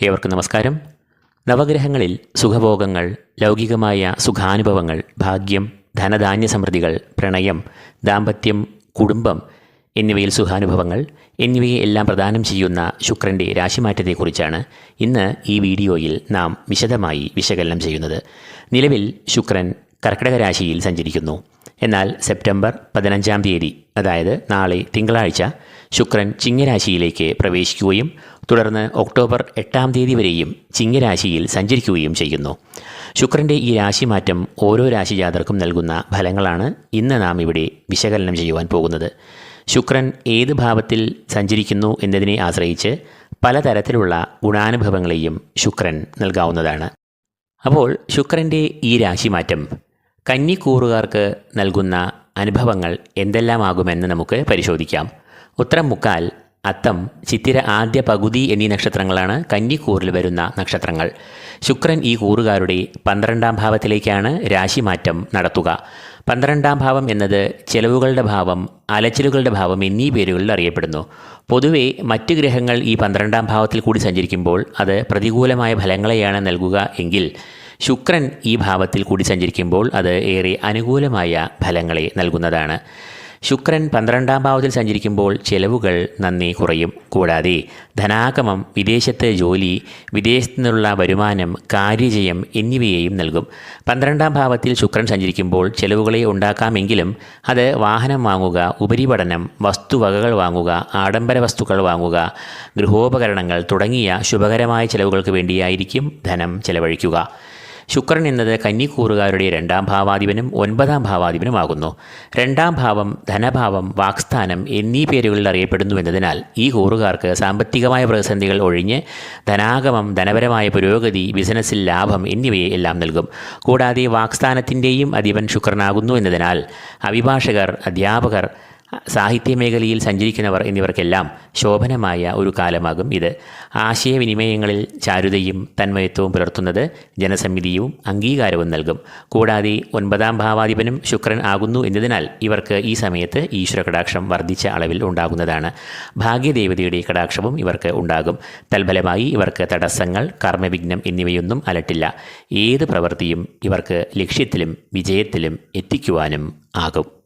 ഏവർക്കും നമസ്കാരം. നവഗ്രഹങ്ങളിൽ സുഖഭോഗങ്ങൾ ലൗകികമായ സുഖാനുഭവങ്ങൾ ഭാഗ്യം ധനധാന്യ സമൃദ്ധികൾ പ്രണയം ദാമ്പത്യം കുടുംബം എന്നിവയിൽ സുഖാനുഭവങ്ങൾ എന്നിവയെ എല്ലാം പ്രദാനം ചെയ്യുന്ന ശുക്രന്റെ രാശിമാറ്റത്തെക്കുറിച്ചാണ് ഇന്ന് ഈ വീഡിയോയിൽ നാം വിശദമായി വിശകലനം ചെയ്യുന്നത്. നിലവിൽ ശുക്രൻ കർക്കിടക രാശിയിൽ സഞ്ചരിക്കുന്നു. എന്നാൽ സെപ്റ്റംബർ പതിനഞ്ചാം തീയതി അതായത് നാളെ തിങ്കളാഴ്ച ശുക്രൻ ചിങ്ങരാശിയിലേക്ക് പ്രവേശിക്കുകയും തുടർന്ന് ഒക്ടോബർ എട്ടാം തീയതി വരെയും ചിങ്ങരാശിയിൽ സഞ്ചരിക്കുകയും ചെയ്യുന്നു. ശുക്രന്റെ ഈ രാശിമാറ്റം ഓരോ രാശിജാതർക്കും നൽകുന്ന ഫലങ്ങളാണ് ഇന്ന് നാം ഇവിടെ വിശകലനം ചെയ്യുവാൻ പോകുന്നത്. ശുക്രൻ ഏത് ഭാവത്തിൽ സഞ്ചരിക്കുന്നു എന്നതിനെ ആശ്രയിച്ച് പലതരത്തിലുള്ള ഗുണാനുഭവങ്ങളെയും ശുക്രൻ നൽകാവുന്നതാണ്. അപ്പോൾ ശുക്രന്റെ ഈ രാശിമാറ്റം കന്നിക്കൂറുകാർക്ക് നൽകുന്ന അനുഭവങ്ങൾ എന്തെല്ലാമാകുമെന്ന് നമുക്ക് പരിശോധിക്കാം. ഉത്തരം മുക്കാൽ അത്തം ചിത്തിര ആദ്യ പകുതി എന്നീ നക്ഷത്രങ്ങളാണ് കന്നിക്കൂറിൽ വരുന്ന നക്ഷത്രങ്ങൾ. ശുക്രൻ ഈ കൂറുകാരുടെ പന്ത്രണ്ടാം ഭാവത്തിലേക്കാണ് രാശിമാറ്റം നടത്തുക. പന്ത്രണ്ടാം ഭാവം എന്നത് ചെലവുകളുടെ ഭാവം അലച്ചിലുകളുടെ ഭാവം എന്നീ പേരുകളിൽ അറിയപ്പെടുന്നു. പൊതുവെ മറ്റ് ഗ്രഹങ്ങൾ ഈ പന്ത്രണ്ടാം ഭാവത്തിൽ കൂടി സഞ്ചരിക്കുമ്പോൾ അത് പ്രതികൂലമായ ഫലങ്ങളെയാണ് നൽകുക എങ്കിൽ ശുക്രൻ ഈ ഭാവത്തിൽ കൂടി സഞ്ചരിക്കുമ്പോൾ അത് ഏറെ അനുകൂലമായ ഫലങ്ങളെ നൽകുന്നതാണ്. ശുക്രൻ പന്ത്രണ്ടാം ഭാവത്തിൽ സഞ്ചരിക്കുമ്പോൾ ചെലവുകൾ നന്ദി കുറയും. കൂടാതെ ധനാഗമം വിദേശത്തെ ജോലി വിദേശത്തു നിന്നുള്ള വരുമാനം കാര്യജയം എന്നിവയെയും നൽകും. പന്ത്രണ്ടാം ഭാവത്തിൽ ശുക്രൻ സഞ്ചരിക്കുമ്പോൾ ചെലവുകളെ ഉണ്ടാക്കാമെങ്കിലും അത് വാഹനം വാങ്ങുക ഉപരിപഠനം വസ്തുവകകൾ വാങ്ങുക ആഡംബര വസ്തുക്കൾ വാങ്ങുക ഗൃഹോപകരണങ്ങൾ തുടങ്ങിയ ശുഭകരമായ ചെലവുകൾക്ക് വേണ്ടിയായിരിക്കും ധനം ചെലവഴിക്കുക. ശുക്രൻ എന്നത് കന്നിക്കൂറുകാരുടെ രണ്ടാം ഭാവാധിപനും ഒൻപതാം ഭാവാധിപനുമാകുന്നു. രണ്ടാം ഭാവം ധനഭാവം വാക്സ്ഥാനം എന്നീ പേരുകളിൽ അറിയപ്പെടുന്നു എന്നതിനാൽ ഈ കൂറുകാർക്ക് സാമ്പത്തികമായ പ്രതിസന്ധികൾ ഒഴിഞ്ഞ് ധനാഗമം ധനപരമായ പുരോഗതി ബിസിനസ്സിൽ ലാഭം എന്നിവയെ എല്ലാം നൽകും. കൂടാതെ വാക്സ്ഥാനത്തിന്റെയും അധിപൻ ശുക്രനാകുന്നു എന്നതിനാൽ അഭിഭാഷകർ അധ്യാപകർ സാഹിത്യമേഖലയിൽ സഞ്ചരിക്കുന്നവർ എന്നിവർക്കെല്ലാം ശോഭനമായ ഒരു കാലമാകും ഇത്. ആശയവിനിമയങ്ങളിൽ ചാരുതയും തന്മയത്വവും പുലർത്തുന്നത് ജനസമ്മിതിയും അംഗീകാരവും നൽകും. കൂടാതെ ഒൻപതാം ഭാവാധിപനും ശുക്രൻ ആകുന്നു എന്നതിനാൽ ഇവർക്ക് ഈ സമയത്ത് ഈശ്വര കടാക്ഷം വർദ്ധിച്ച അളവിൽ ഉണ്ടാകുന്നതാണ്. ഭാഗ്യദേവതയുടെ കടാക്ഷവും ഇവർക്ക് ഉണ്ടാകും. തൽഫലമായി ഇവർക്ക് തടസ്സങ്ങൾ കർമ്മവിഘ്നം എന്നിവയൊന്നും അലട്ടില്ല. ഏത് പ്രവൃത്തിയും ഇവർക്ക് ലക്ഷ്യത്തിലും വിജയത്തിലും എത്തിക്കുവാനും ആകും.